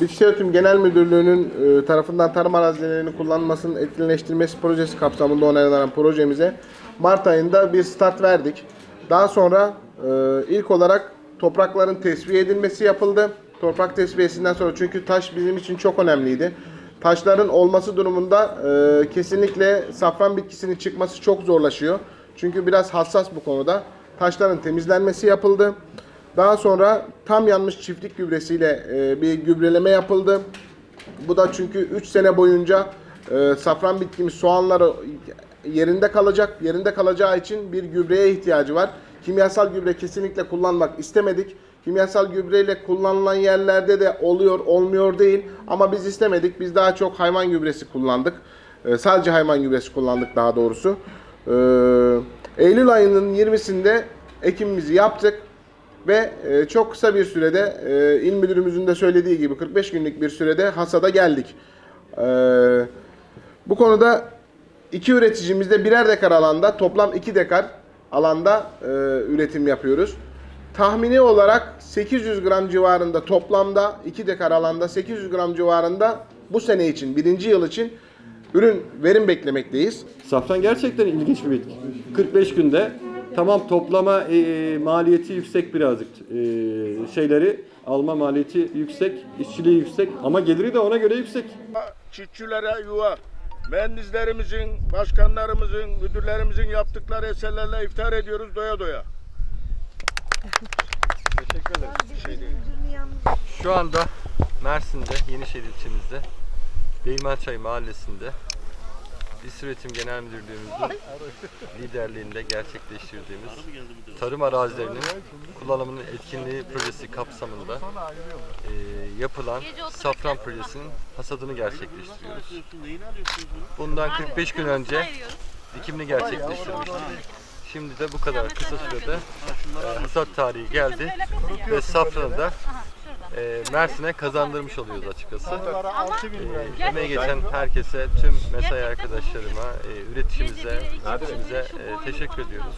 Bitki Üretim Genel Müdürlüğü'nün e, tarafından tarım arazilerinin kullanılmasının etkinleştirilmesi projesi kapsamında onaylanan projemize Mart ayında bir start verdik. Daha sonra e, ilk olarak toprakların tesviye edilmesi yapıldı. Toprak tesviyesinden sonra çünkü taş bizim için çok önemliydi. Taşların olması durumunda e, kesinlikle safran bitkisinin çıkması çok zorlaşıyor. Çünkü biraz hassas bu konuda. Taşların temizlenmesi yapıldı. Daha sonra tam yanmış çiftlik gübresiyle e, bir gübreleme yapıldı. Bu da çünkü 3 sene boyunca e, safran bitkimiz soğanları yerinde kalacak. Yerinde kalacağı için bir gübreye ihtiyacı var. Kimyasal gübre kesinlikle kullanmak istemedik. Kimyasal gübreyle kullanılan yerlerde de oluyor, olmuyor değil. Ama biz istemedik. Biz daha çok hayvan gübresi kullandık. E, sadece hayvan gübresi kullandık daha doğrusu. E, Eylül ayının 20'sinde ekimimizi yaptık. Ve e, çok kısa bir sürede e, il müdürümüzün de söylediği gibi 45 günlük bir sürede hasada geldik. E, bu konuda iki üreticimizde birer dekar alanda toplam 2 dekar alanda üretim yapıyoruz. Tahmini olarak 800 gram civarında toplamda 2 dekar alanda 800 gram civarında bu sene için birinci yıl için ürün verim beklemekteyiz. Safran gerçekten ilginç bir bitki. 45 günde tamam toplama e, maliyeti yüksek birazcık. E, şeyleri alma maliyeti yüksek, işçiliği yüksek ama geliri de ona göre yüksek. çiftçilere yuva, mühendislerimizin, başkanlarımızın, müdürlerimizin yaptıkları eserlerle iftar ediyoruz doya doya. Şu anda Mersin'de, Yenişehir ilçemizde, Değirmençay mahallesinde İS Üretim Genel Müdürlüğümüzün liderliğinde gerçekleştirdiğimiz tarım arazilerinin kullanımının etkinliği projesi kapsamında e, yapılan safran projesinin hasadını gerçekleştiriyoruz. Bundan 45 gün önce dikimini gerçekleştirmiştik. Şimdi de bu kadar kısa sürede e, hasat tarihi geldi ve safranı da e, Mersin'e kazandırmış oluyoruz açıkçası. E, emeği geçen herkese, tüm mesai arkadaşlarıma, e, üreticimize, üreticimize e, teşekkür ediyoruz.